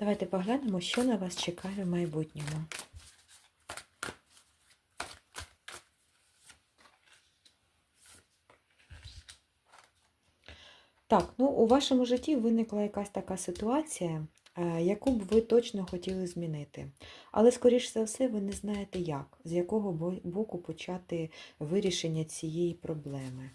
Давайте поглянемо, що на вас чекає в майбутньому. Так, ну у вашому житті виникла якась така ситуація, е, яку б ви точно хотіли змінити. Але, скоріш за все, ви не знаєте як, з якого боку почати вирішення цієї проблеми.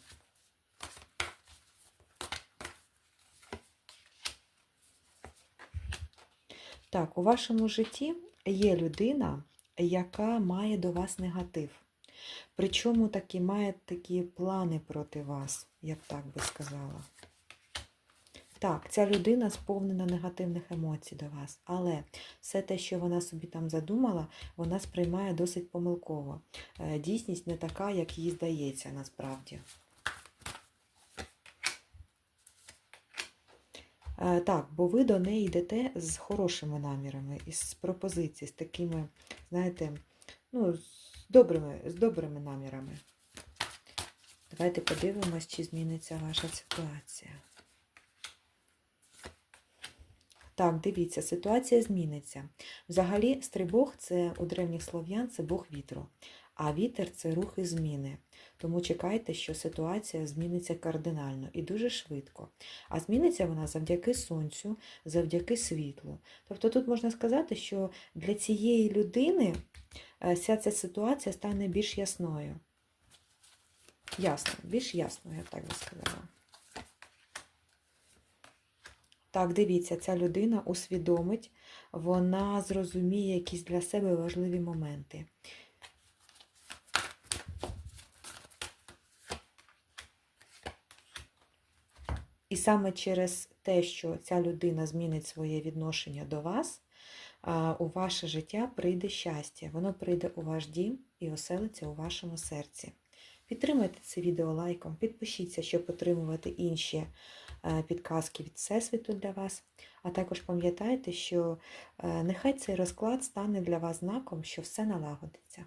Так, у вашому житті є людина, яка має до вас негатив. Причому таки має такі плани проти вас, я б так би сказала. Так, ця людина сповнена негативних емоцій до вас, але все те, що вона собі там задумала, вона сприймає досить помилково. Е, Дійсність не така, як їй здається насправді. Так, бо ви до неї йдете з хорошими намірами, із пропозицій, з такими, знаєте, ну, з добрими, з добрими намірами. Давайте подивимось, чи зміниться ваша ситуація. Так, дивіться, ситуація зміниться. Взагалі, стрибог це у древніх слов'ян це Бог вітру, а вітер це рух і зміни. Тому чекайте, що ситуація зміниться кардинально і дуже швидко. А зміниться вона завдяки сонцю, завдяки світлу. Тобто тут можна сказати, що для цієї людини е, вся ця ситуація стане більш ясною. Ясно, більш ясною, я так би сказала. Так, дивіться, ця людина усвідомить, вона зрозуміє якісь для себе важливі моменти. І саме через те, що ця людина змінить своє відношення до вас, у ваше життя прийде щастя. Воно прийде у ваш дім і оселиться у вашому серці. Підтримайте це відео лайком, підпишіться, щоб отримувати інші е, підказки від Всесвіту для вас. А також пам'ятайте, що е, нехай цей розклад стане для вас знаком, що все налагодиться.